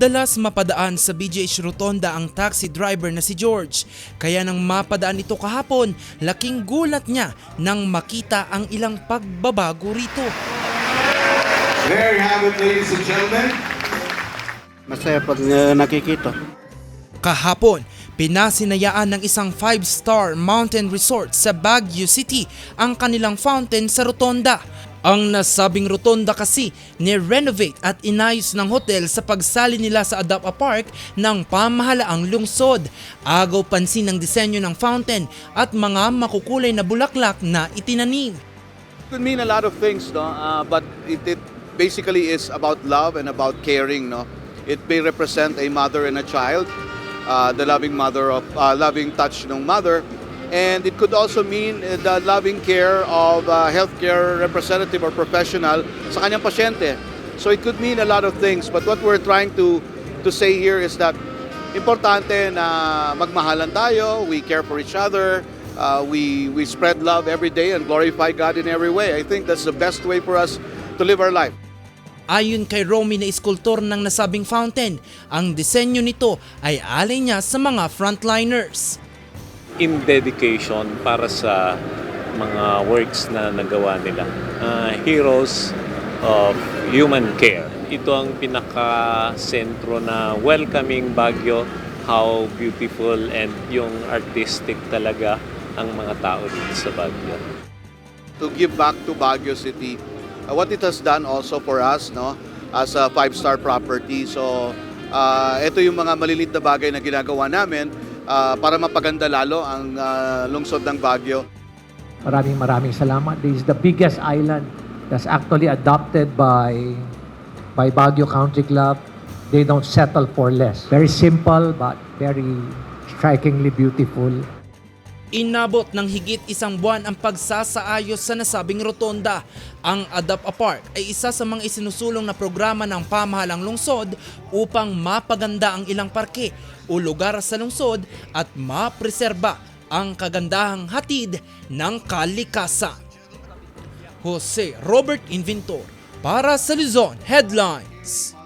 Madalas mapadaan sa BGH Rotonda ang taxi driver na si George. Kaya nang mapadaan ito kahapon, laking gulat niya nang makita ang ilang pagbabago rito. There you have it, ladies and gentlemen. Masaya pag uh, nakikita. Kahapon, pinasinayaan ng isang 5-star mountain resort sa Baguio City ang kanilang fountain sa Rotonda. Ang nasabing rotonda kasi ni-renovate at inayos ng hotel sa pagsali nila sa Adapa Park ng pamahalaang lungsod. Agaw pansin ang disenyo ng fountain at mga makukulay na bulaklak na itinanim. could mean a lot of things, no? Uh, but it, it basically is about love and about caring, no? It may represent a mother and a child, uh, the loving mother of uh, loving touch ng mother, and it could also mean uh, the loving care of a healthcare representative or professional sa kanyang pasyente. So it could mean a lot of things, but what we're trying to to say here is that importante na magmahalan tayo, we care for each other, uh, we we spread love every day and glorify God in every way. I think that's the best way for us to live our life. Ayon kay Romy na iskultor ng nasabing fountain, ang disenyo nito ay alay niya sa mga frontliners. In dedication para sa mga works na nagawa nila. Ah, heroes of human care. Ito ang pinaka-sentro na welcoming Baguio, how beautiful and yung artistic talaga ang mga tao dito sa Baguio. To give back to Baguio City, uh, what it has done also for us, no, as a five-star property. So, uh, ito yung mga malilit na bagay na ginagawa namin uh, para mapaganda lalo ang uh, lungsod ng Baguio. Maraming maraming salamat. This is the biggest island that's actually adopted by by Baguio Country Club. They don't settle for less. Very simple but very strikingly beautiful. Inabot ng higit isang buwan ang pagsasaayos sa nasabing rotonda. Ang Adapa Park ay isa sa mga isinusulong na programa ng pamahalang lungsod upang mapaganda ang ilang parke o lugar sa lungsod at mapreserba ang kagandahang hatid ng kalikasan. Jose Robert Inventor para sa Luzon Headlines.